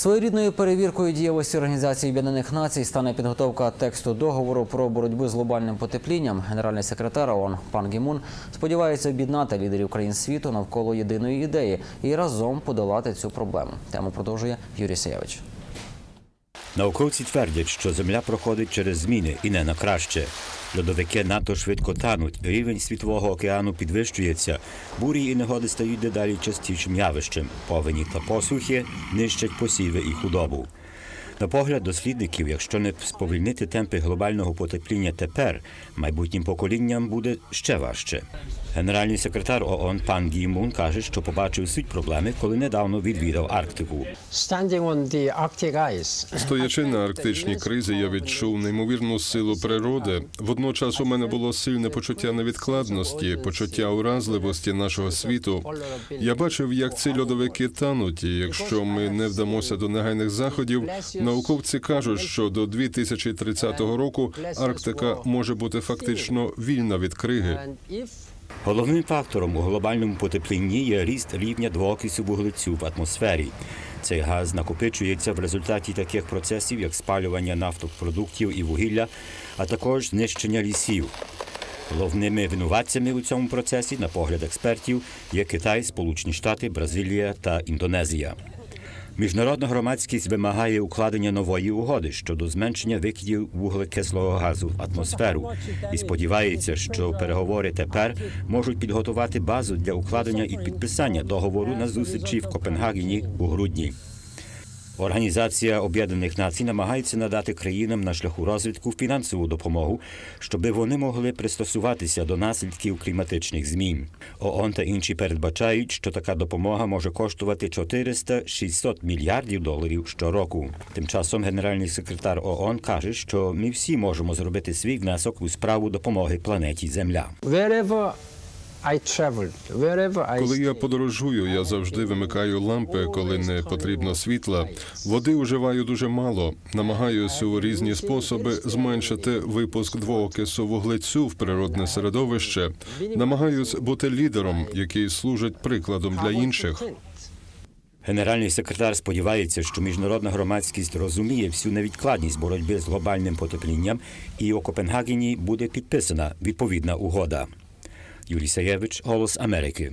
Своєрідною перевіркою дієвості Організації Об'єднаних Націй стане підготовка тексту договору про боротьбу з глобальним потеплінням. Генеральний секретар ООН пан Гімун сподівається об'єднати лідерів країн світу навколо єдиної ідеї і разом подолати цю проблему. Тему продовжує Юрій Саєвич. Науковці твердять, що Земля проходить через зміни і не на краще. Льодовики надто швидко тануть, рівень світового океану підвищується, бурі і негоди стають дедалі частішим явищем. Повені та посухи нищать посіви і худобу. На погляд дослідників, якщо не сповільнити темпи глобального потепління тепер, майбутнім поколінням буде ще важче. Генеральний секретар ООН пан Гі Мун каже, що побачив суть проблеми, коли недавно відвідав Арктику. Стоячи на арктичній кризі, я відчув неймовірну силу природи. Водночас у мене було сильне почуття невідкладності, почуття уразливості нашого світу. Я бачив, як ці льодовики тануть. І якщо ми не вдамося до негайних заходів, науковці кажуть, що до 2030 року Арктика може бути фактично вільна від криги. Головним фактором у глобальному потеплінні є ріст рівня двоокису вуглецю в атмосфері. Цей газ накопичується в результаті таких процесів, як спалювання нафтопродуктів і вугілля, а також знищення лісів. Головними винуватцями у цьому процесі, на погляд експертів, є Китай, Сполучені Штати, Бразилія та Індонезія. Міжнародна громадськість вимагає укладення нової угоди щодо зменшення викидів вуглекислого газу в атмосферу і сподівається, що переговори тепер можуть підготувати базу для укладення і підписання договору на зустрічі в Копенгагені у грудні. Організація Об'єднаних Націй намагається надати країнам на шляху розвитку фінансову допомогу, щоби вони могли пристосуватися до наслідків кліматичних змін. ООН та інші передбачають, що така допомога може коштувати 400-600 мільярдів доларів щороку. Тим часом генеральний секретар ООН каже, що ми всі можемо зробити свій внесок у справу допомоги планеті Земля. Wherever I wherever I Коли я подорожую, я завжди вимикаю лампи, коли не потрібно світла. Води вживаю дуже мало. Намагаюся у різні способи зменшити випуск двоокису вуглецю в природне середовище. Намагаюсь бути лідером, який служить прикладом для інших. Генеральний секретар сподівається, що міжнародна громадськість розуміє всю невідкладність боротьби з глобальним потеплінням, і у Копенгагені буде підписана відповідна угода. Юрій Саєвич, Голос Америки.